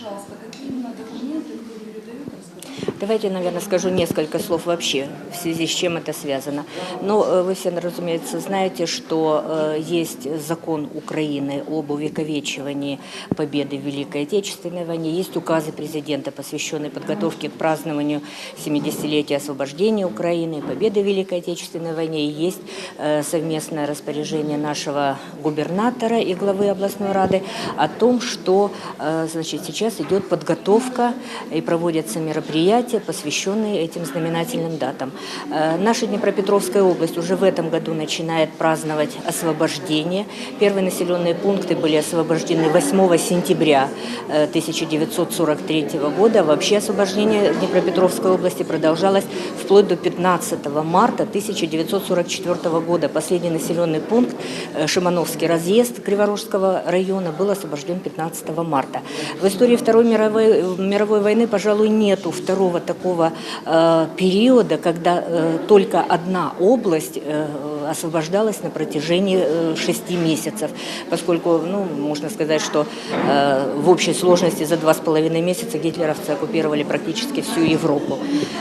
пожалуйста, какие именно документы, кто передает, расскажите. Давайте, наверное, скажу несколько слов вообще, в связи с чем это связано. Ну, э, вы все, разумеется, знаете, что э, есть закон Украины об увековечивании победы в Великой Отечественной войне, есть указы президента, посвященные подготовке к празднованию 70-летия освобождения Украины, победы в Великой Отечественной войне, и есть э, совместное распоряжение нашего губернатора и главы областной рады о том, что значит, сейчас идет подготовка и проводятся мероприятия, посвященные этим знаменательным датам. Э, Наша Днепропетровская область уже в этом году начинает праздновать освобождение. Первые населенные пункты были освобождены 8 сентября э, 1943 года. Вообще освобождение Днепропетровской области продолжалось вплоть до 15 марта 1944 года. Последний населенный пункт э, Шимановский разъезд Криворожского района был освобожден 15 марта. В истории Второй мировой, мировой войны, пожалуй, нету второго такого э, периода, когда э, только одна область э, освобождалась на протяжении э, шести месяцев, поскольку, ну, можно сказать, что э, в общей сложности за два с половиной месяца гитлеровцы оккупировали практически всю Европу.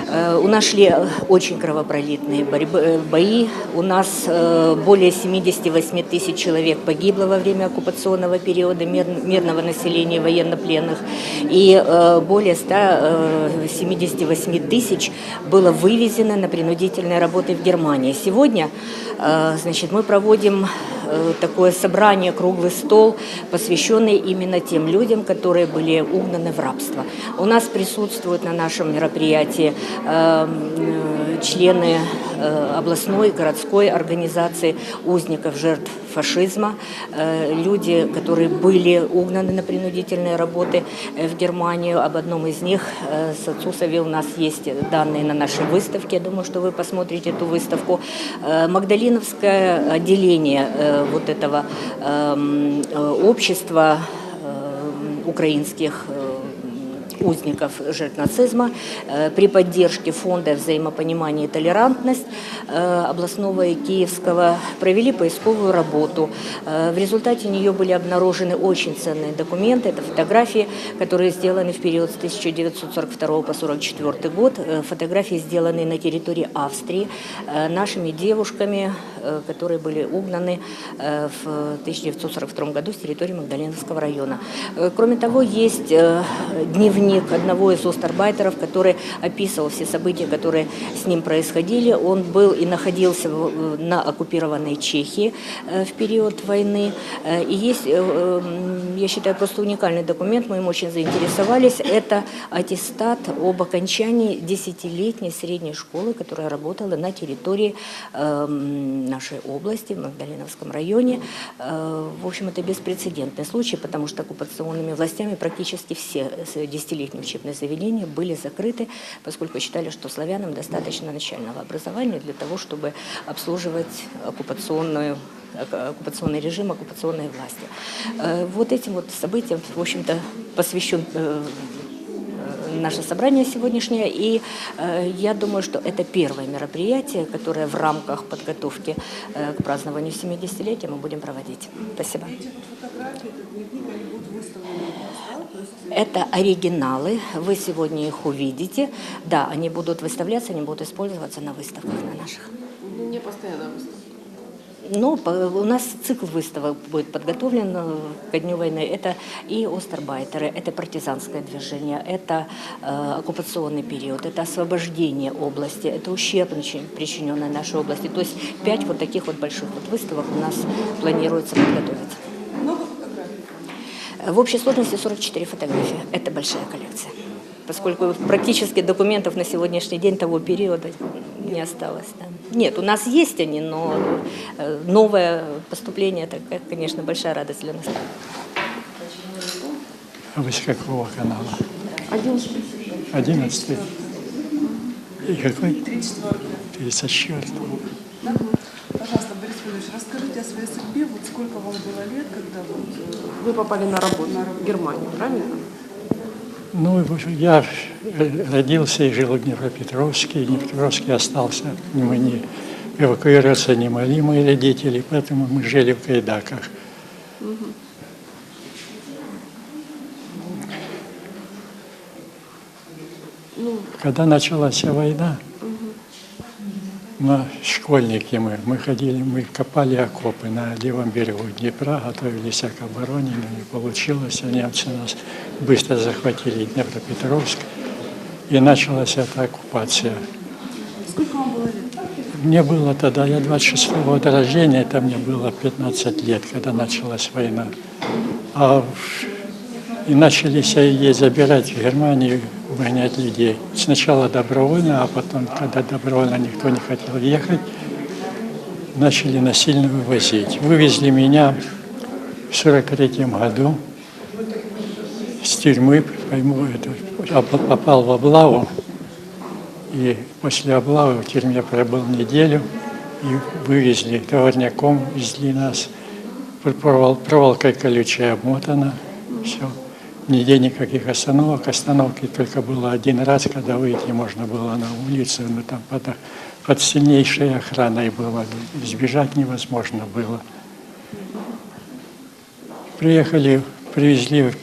Э, у нас шли очень кровопролитные бои, у нас более 78 тысяч человек погибло во время оккупационного периода мир- мирного населения, военнопленных, и более 178 тысяч было вывезено на принудительные работы в Германии. Сегодня значит, мы проводим э, такое собрание, круглый стол, посвященный именно тем людям, которые были угнаны в рабство. У нас присутствуют на нашем мероприятии э, члены э, областной, городской организации узников жертв фашизма, э, люди, которые были угнаны на принудительные работы э, в Германию. Об одном из них э, с Ацусове у нас есть данные на нашей выставке. Я думаю, что вы посмотрите эту выставку. Магдалиновское отделение вот этого эм, общества украинских узников жертв нацизма э, при поддержке фонда взаимопонимания и толерантность э, областного и киевского провели поисковую работу. Э, В результате нее были обнаружены очень ценные документы. Это фотографии, которые сделаны в период с 1942 по 1944 год. Фотографии сделаны на территории Австрии нашими девушками, которые были угнаны в 1942 году с территории Магдалиновского района. Кроме того, есть э, дневник одного из остарбайтеров, который описывал все события, которые с ним происходили. Он был и находился на оккупированной Чехии э, в период войны. Э, И есть, э, я считаю, просто уникальный документ, мы им очень заинтересовались. Это аттестат об окончании десятилетней средней школы, которая работала на территории нашей области, в Магдалиновском районе. В общем, это беспрецедентный случай, потому что оккупационными властями практически все с- десятилетние учебные заведения были закрыты, поскольку считали, что славянам достаточно начального образования для того, чтобы обслуживать оккупационную ока- оккупационный режим, оккупационные власти. Э, Вот этим вот событиям, в общем-то, посвящен э, э, наше собрание сегодняшнее. И э, я думаю, что это первое мероприятие, которое в рамках подготовки э, к празднованию 70-летия мы будем проводить. Спасибо. Это оригиналы, вы сегодня их увидите. Да, они будут выставляться, они будут использоваться на выставках на наших. Не постоянно выставка. Ну, у нас цикл выставок будет подготовлен э, ко дню войны. Это и остарбайтеры, это партизанское движение, это э, оккупационный период, это освобождение области, это ущерб, причиненный нашей области. То есть пять вот таких вот больших вот выставок у нас планируется подготовить. В общей сложности 44 фотографии. Это большая коллекция. Поскольку практически документов на сегодняшний день того периода не осталось. да. Нет, у нас есть они, но э, новое поступление, это, э, конечно, большая радость для нас. А вы с какого канала? Один 11 И какой? 34 Пожалуйста, Борис Федорович, расскажите о своей судьбе. Вот сколько вам было лет, когда вот... э, Вы попали на работу в Германию, правильно? Ну, в общем, я родился и жил в Днепропетровске. И Днепропетровске остался. Мы не эвакуироваться не могли мои родители, поэтому мы жили в Кайдаках. Ну, Когда началась война, мы, школьники мы, мы ходили, мы копали окопы на левом берегу Днепра, готовились к обороне, но не получилось, а немцы нас быстро захватили Днепропетровск, и началась эта оккупация. Сколько вам было лет? Мне было тогда, я 26 года рождения, это мне было 15 лет, когда началась война. А и начались ей забирать в Германию, выгонять людей. Сначала добровольно, а потом, когда добровольно никто не хотел ехать, начали насильно вывозить. Вывезли меня в 43 году с тюрьмы, пойму, это, попал в облаву, и после облавы в тюрьме пробыл неделю, и вывезли товарняком, везли нас, провол, проволокой колючей обмотано, все. Нигде никаких остановок, остановки только было один раз, когда выйти можно было на улицу, но там под, под сильнейшей охраной было, сбежать невозможно было. Приехали, привезли в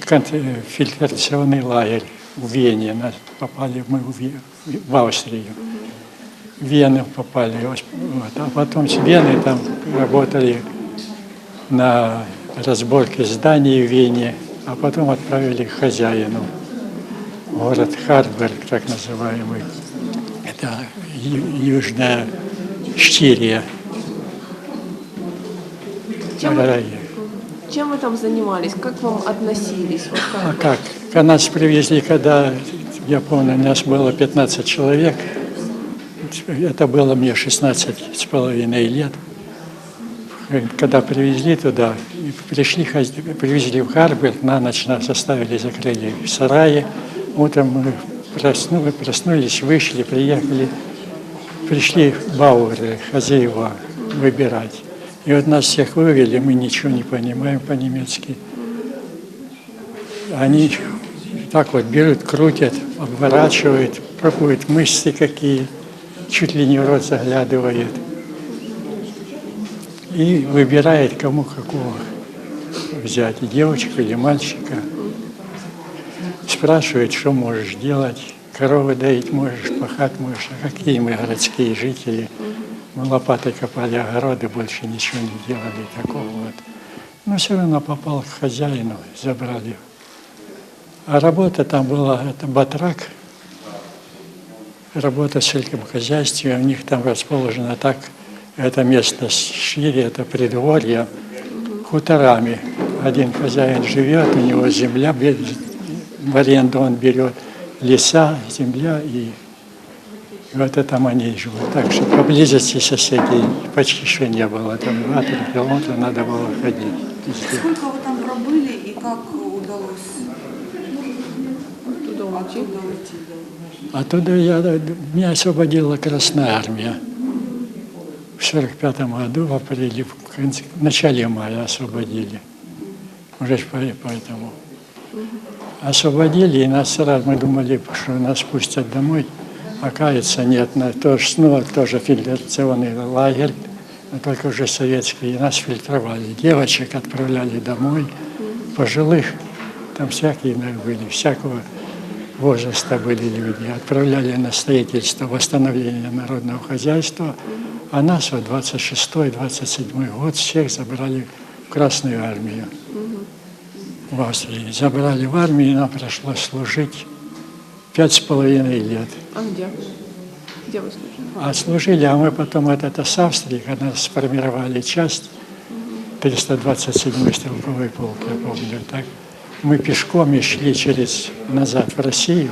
фильтрационный лагерь в Вене. Нас попали мы в, в Австрию. В Вену попали. Вот. А потом с Вены там работали на разборке зданий в Вене, а потом отправили к хозяину. Город Харберг, так называемый. Это южная Штирия. чем, вы, чем вы там занимались? Как к вам относились? Вот А как? как? Когда нас привезли, когда, я помню, нас было 15 человек, это было мне 16 с половиной лет. Когда привезли туда, пришли, привезли в Харберг, на ночь нас оставили, закрыли в сарае. Утром мы проснули, проснулись, вышли, приехали, пришли бауэры, хозяева, выбирать. И вот нас всех вывели, мы ничего не понимаем по-немецки. Они так вот берут, крутят, обворачивают, пробуют мышцы какие, чуть ли не в рот заглядывают. И выбирает, кому какого взять, девочку или мальчика. Спрашивает, что можешь делать, коровы доить можешь, пахать можешь, а какие мы городские жители. Мы лопатой копали огороды, больше ничего не делали такого вот. Но все равно попал к хозяину, забрали а работа там была, это батрак, работа в сельском хозяйстве, у них там расположено так, это место шире, это предворье, хуторами. Один хозяин живет, у него земля, в аренду он берет леса, земля, и вот это там они живут. Так что поблизости соседей почти что не было. Там 2-3 километра надо было ходить. Сколько вы там пробыли и как удалось оттуда уйти? да? Оттуда я, меня освободила Красная Армия. В 45 году, в апреле, в, конце- в начале мая освободили. Уже поэтому. Освободили, и нас сразу, мы думали, что нас пустят домой. Оказывается, нет, на то, снова тоже фильтрационный лагерь, но только уже советский, и нас фильтровали. Девочек отправляли домой, пожилых, там всякие наверное, были, всякого возраста были люди, отправляли на строительство, восстановление народного хозяйства, а нас вот 26-27 год всех забрали в Красную армию в Австрии. Забрали в армию, и нам пришлось служить пять с половиной лет. А где? Где вы служили? А служили, а мы потом вот это с Австрии, когда сформировали часть, 327-й стрелковый полк, я помню, так, мы пешком и шли через, назад в Россию,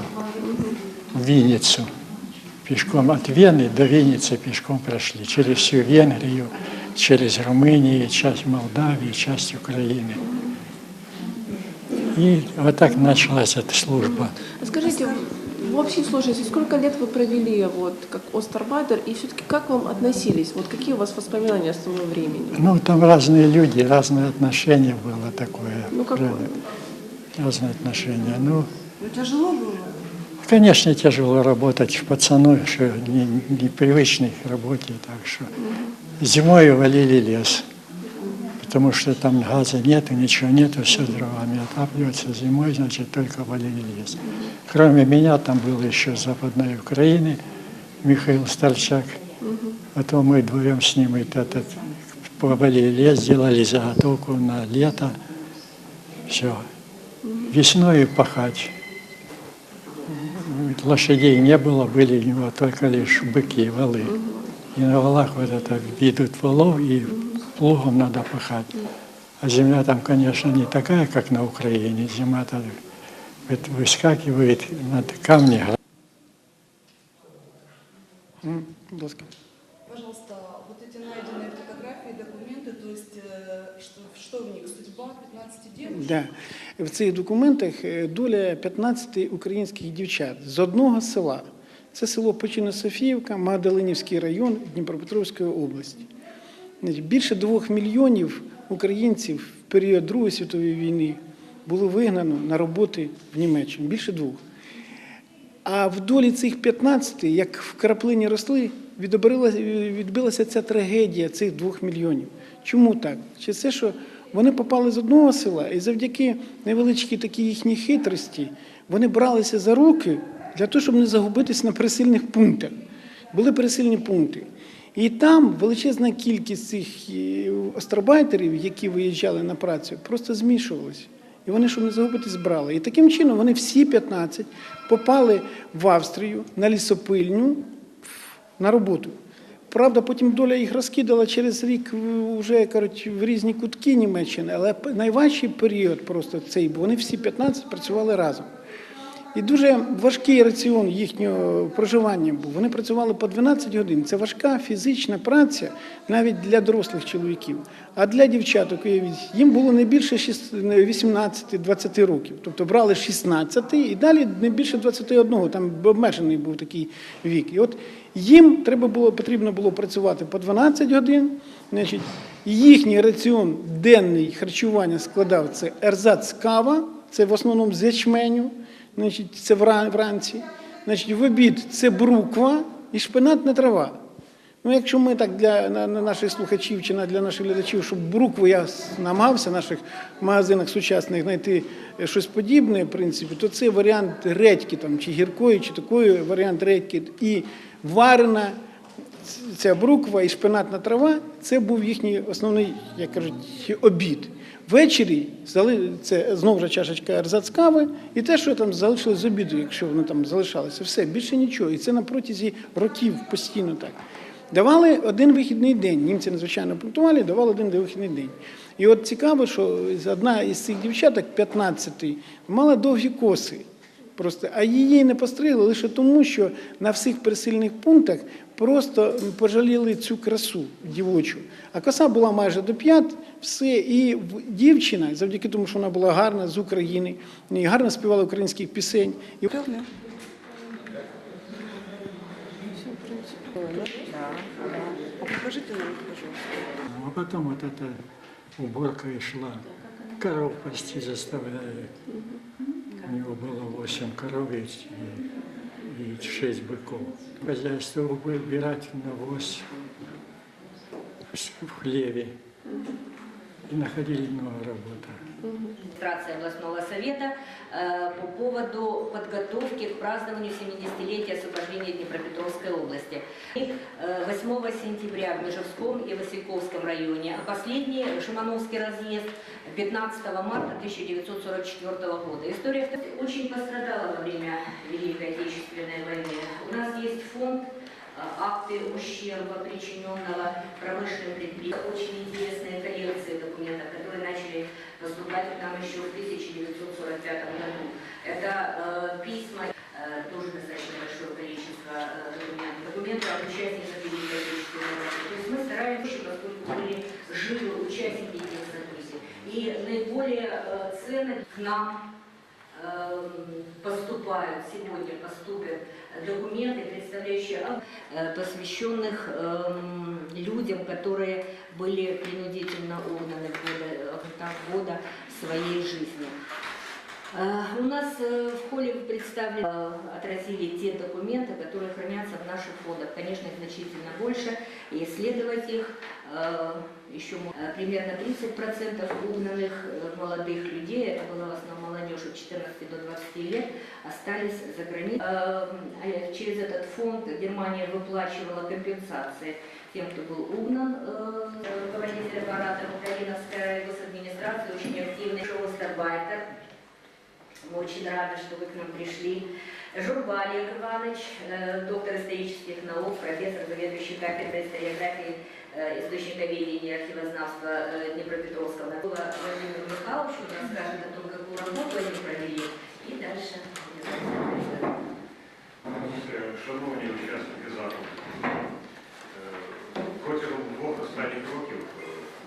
в Винницу. Пешком от Вены до Винницы пешком прошли, через всю Венгрию, через Румынию, часть Молдавии, часть Украины. И вот так началась эта служба. А Скажите, в общей сложности сколько лет вы провели вот как Остарбайдер и все-таки как вам относились? Вот какие у вас воспоминания с того времени? Ну, там разные люди, разные отношения было такое. Ну, какое? Разные отношения. Ну, Ну, тяжело было? Конечно, тяжело работать пацану, что не, непривычный к работе, так что зимой валили лес. потому что там газа нет, и ничего нету, все дровами отапливается зимой, значит, только валили лес. Кроме меня там был еще с Западной Украины Михаил Старчак. Потом мы вдвоем с ним этот, повалили лес, сделали заготовку на лето. Все. Весной пахать. Лошадей не было, были у него только лишь быки, валы. И на валах вот это ведут валов, и плугом надо пахать. А земля там, конечно, не такая, как на Украине. Зима-то выскакивает над камни. Пожалуйста, вот эти найденные фотографии, документы, то есть э, что, в них судьба 15 девушек? Да. В цих документах е, доля 15 українських дівчат з одного села. Це село Почино-Софіївка, Магдалинівський район Дніпропетровської області. Більше двох мільйонів українців в період Другої світової війни було вигнано на роботи в Німеччину. Більше двох. А в долі цих 15, як в краплині росли, відбилася ця трагедія цих двох мільйонів. Чому так? Чи це, що вони попали з одного села, і завдяки невеличкій такій їхній хитрості вони бралися за руки для того, щоб не загубитись на пересильних пунктах. Були пересильні пункти. І там величезна кількість цих е, остробайтерів, які виїжджали на працю, просто змішувалися. І вони, щоб не загубитись, брали. І таким чином вони всі 15 попали в Австрію на лісопильню на роботу. Правда, потім доля їх розкидала через рік в- вже кажуть, в різні кутки Німеччини, але п- найважчий період просто цей, бо вони всі 15 працювали разом. І дуже важкий раціон їхнього проживання був. Вони працювали по 12 годин. Це важка фізична праця навіть для дорослих чоловіків. А для дівчаток їм було не більше 18-20 років. Тобто брали 16 і далі не більше 21, там обмежений був такий вік. І от їм треба було, потрібно було працювати по 12 годин. Значить, їхній раціон денний харчування складав це ерзац кава, це в основному з ячменю значить, це вранці. Значить, в обід це бруква і шпинатна трава. Ну, якщо ми так для на, на наших слухачів чи на- для наших глядачів, щоб брукву я намагався в наших магазинах сучасних знайти е, щось подібне, в принципі, то це варіант редьки там, чи гіркої, чи такої варіант редьки. І варена ця бруква і шпинатна трава це був їхній основний, як кажуть, обід. Ввечері це знову ж чашечка ерзац кави і те, що там залишилось з обіду, якщо воно там залишалося. Все, більше нічого. І це на протязі років постійно так. Давали один вихідний день. Німці надзвичайно пунктували, давали один вихідний день. І от цікаво, що одна із цих дівчаток, 15 мала довгі коси. Просто, а її не постригли лише тому, що на всіх пересильних пунктах просто пожаліли цю красу дівочу. А коса була майже до п'ят, все. І дівчина, завдяки тому, що вона була гарна з України, і гарно співала українських пісень. І А покажите нам пожалуйста. А потом вот эта уборка и шла. Коров пасти заставляли. У него было 8 коров и, 6 быков. Хозяйство убирать навоз в хлеве. И находили много работы. администрации областного совета э, по поводу подготовки к празднованию 70-летия освобождения Днепропетровской области. И, э, 8 сентября в Межевском и Васильковском районе, а последний Шимановский разъезд 15 марта 1944 года. История очень пострадала во время Великой Отечественной войны. У нас есть фонд э, акты ущерба, причиненного промышленным предприятиям. Очень интересные коллекции документов, которые начали поступать к нам еще в 1945 году. Это э, письма, э, тоже достаточно большое количество э, документов, документы от участников Великой Отечественной войны. То есть мы стараемся, поскольку были живы участники. И наиболее э, ценно к нам эм, поступают, сегодня поступят документы, представляющие э, посвященных эм, людям, которые были принудительно угнаны в годы, в года своей жизни. Э, У нас э, в холле представлены, э, отразили те документы, которые хранятся в наших фондах. Конечно, их значительно больше, и исследовать их еще примерно 30% угнанных молодых людей, это была в основном молодежь от 14 до 20 лет, остались за границей. Э, Через этот фонд Германия выплачивала компенсации тем, кто был угнан. Руководитель аппарата Украиновской госадминистрации очень активный, Остарбайтер. Мы очень рады, что вы к нам пришли. Журба Олег Иванович, э, доктор исторических наук, профессор, заведующий кафедрой историографии, э, источниковедения и архивознавства э, Днепропетровского. Владимир Михайлович он расскажет о том, какую работу они провели. И дальше. Шановні учасники заходу, е, протягом двох останніх років е,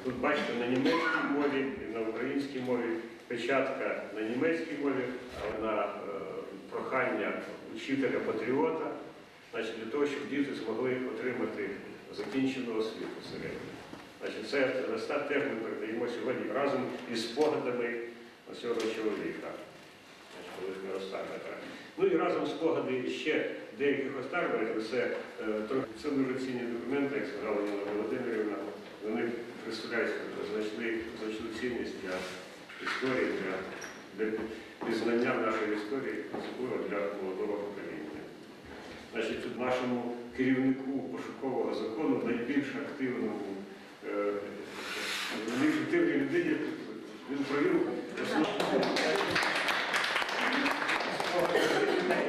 тут бачите на німецькій мові і на українській мові печатка на німецькій мові, але на е, прохання учителя-патріота, значить, для того, щоб діти змогли отримати закінчену освіту середню. Значить, це атестат теж ми передаємо сьогодні разом із спогадами цього чоловіка колишнього Остапика. Ну і разом спогади ще деяких Остапиків, це, е, це дуже цінні документи, як сказала Ніна Володимирівна. Вони представляють значну, значну цінність для історії, для, для пізнання нашої історії, особливо для молодого покоління. Значить, нашому керівнику пошукового закону найбільш активному, е, найбільш активній людині, він провів основну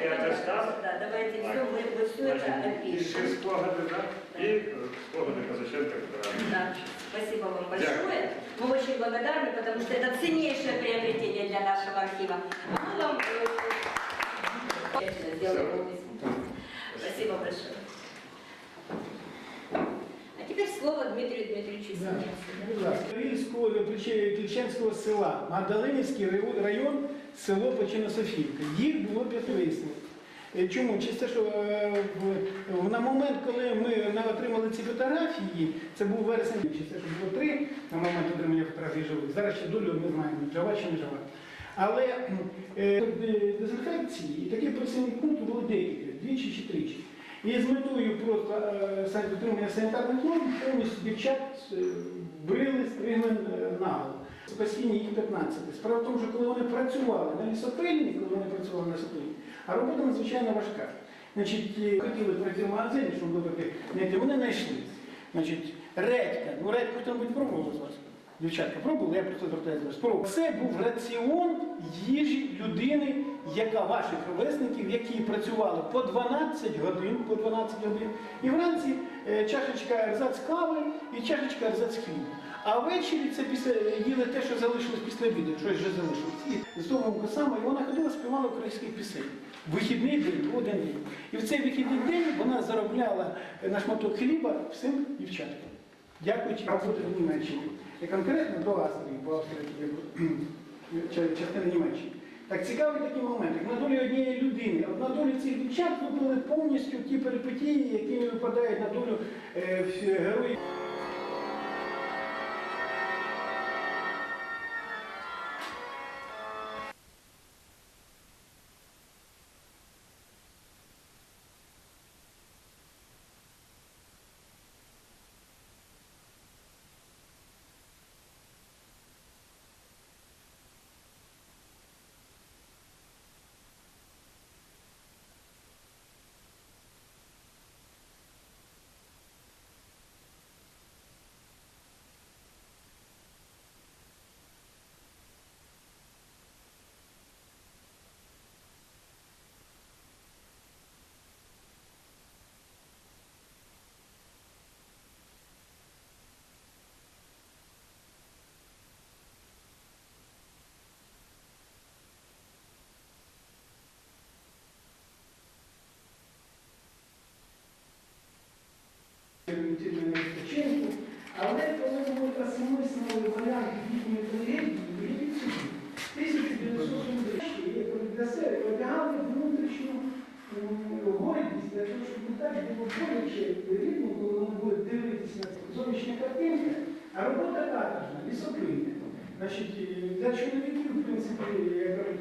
і атестат. Да, давайте все, мы, мы все это Значить, і ще опишем. спогади, так? І е, спогади Казаченка Петра. Да, спасибо вам Дякую. большое. Мы очень благодарны, потому что это ценнейшее приобретение для нашего архива. А мы вам э, я сделаю ему письмо. Спасибо большое. А теперь слово Дмитрию Дмитриевичу Синявцеву. Будь ласка, Вільського Кличенського села, Магдалинівський район- район, село Почино-Софіївка. Їх було п'ять висновок. Е, Чому? Те, що е, на момент, коли ми отримали ці фотографії, це був вересень, те, що було три на момент отримання фотографій живих. Зараз ще долю ми знаємо, жива чи не жива. Але е, дезінфекції і таких працівних пунктів було декілька, двічі чи тричі. І з метою просто дотримання санітарних норм повністю дівчат брили, стригли наголо. Постійно їх 15. Справа в тому, що коли вони працювали на лісопильні, коли вони працювали на лісопильні, а робота надзвичайно важка. Значить, хотіли пройти в магазині, щоб вибрати, знайти, вони знайшли. Значить, редька, ну редьку хто-небудь пробував з вас? Дівчатка, пробували, я просто звертаюся до вас. Пробував. Це був раціон їжі людини, яка ваших ровесників, які працювали по 12 годин, по 12 годин, і вранці е, чашечка ерзац кави і чашечка ерзац хліба. А ввечері це після їли те, що залишилось після обіду, щось вже залишилось. І з того саме, і вона ходила, співала українських пісень. Вихідний день, один день. І в цей вихідний день вона заробляла на шматок хліба всім дівчаткам. Дякуючи роботи в Німеччині. І конкретно до Австрії, по Австрії ча- частини Німеччини. Так цікавий такий момент, як на долі однієї людини, на долі цих дівчат випали повністю ті перипетії, які випадають на долю е, героїв. Для того, щоб не так було боляче рідно, коли вони будуть дивитися зовнішні картинки, а робота каторжна, лісопильня. Значить, е, для чоловіків, в принципі, як кажуть,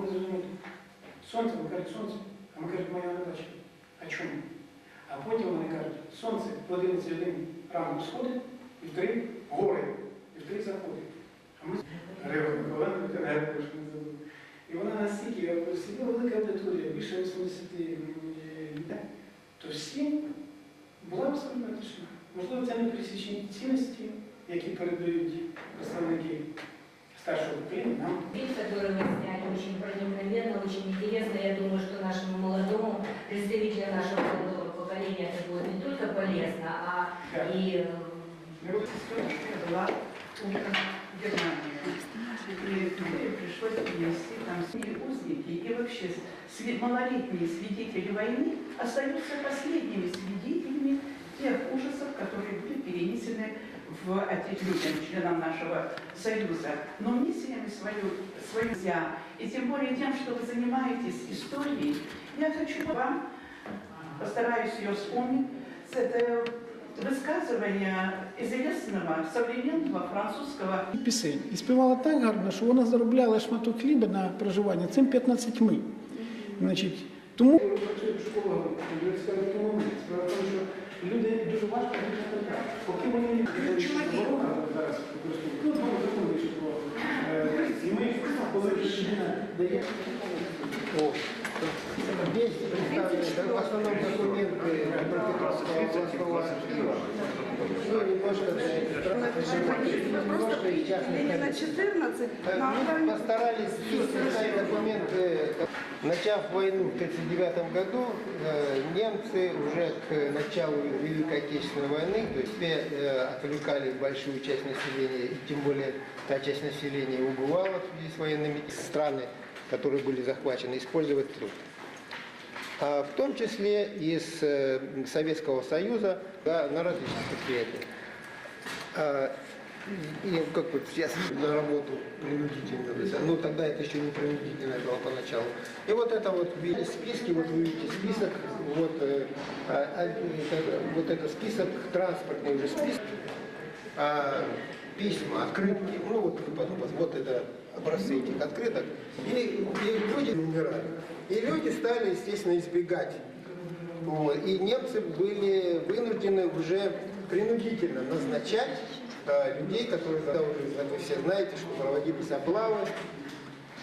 Ви зрозумієте, сонце, ви кажете, сонце, а ми кажемо, моя задача. А чому? А потім вони кажуть, сонце в 11 годин ранку сходить, і в 3 гори, і в 3 заходить. А ми. І вона настільки, сиділа велика аудиторія, більше 80 людей, то всім була абсолютно тишина. Можливо, це не пересічні цінності, які передають представники старшого покоління нам. Очень проникновенно, очень интересно. Я думаю, что нашему молодому представителю нашего молодого поколения это будет не только полезно, а и э, была утром в Германию. И пришлось принести там и узники, и вообще малолетние свидетели войны остаются последними свидетелями тех ужасов, которые были перенесены в отече- людям, членам нашего союза. Но миссиями свою, свою я, и тем более тем, что вы занимаетесь историей, я хочу вам, постараюсь ее вспомнить, с это высказывание известного современного французского пісень. І співала так гарно, що вона заробляла шматок хліба на проживання цим 15 ми. Значить, тому працює психологом університету економіки. Справа в тому, що люди дуже важко жити Поки вони не зараз використовують. Ну, знову закони, що і ми, коли людина дає Здесь представлены в основном документы Днепропетровского областного архива. Немножко для иллюстрации, немножко из частных Ленина коллекций. 14, на Мы Алтане постарались писать документы. Начав войну в 1939 году, э, немцы уже к началу Великой Отечественной войны, то есть э, отвлекали большую часть населения, и тем более та часть населения убывала в связи с военными страны, которые были захвачены, использовать труд. А в том числе из э, Советского Союза да, на различных предприятиях. А, И как вот сейчас на работу принудительно, то есть, ну тогда это еще не принудительно было поначалу. И вот это вот списки, вот вы видите список, вот, э, это, вот это список, транспортный уже список, а, письма, открытки, ну вот вот это образцы этих открыток, и, и люди умирали. И люди стали, естественно, избегать. Вот. И немцы были вынуждены уже принудительно назначать э, людей, которые, когда уже, вы все знаете, что проводились облавы,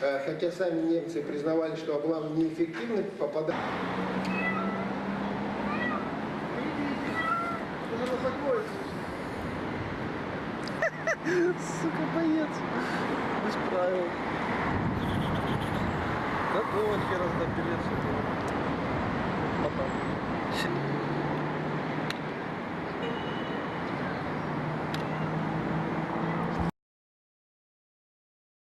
Э, хотя сами немцы признавали, что облавы неэффективны, попадали. Сука, боец. Правил. Какого хера сдать билет? Потом.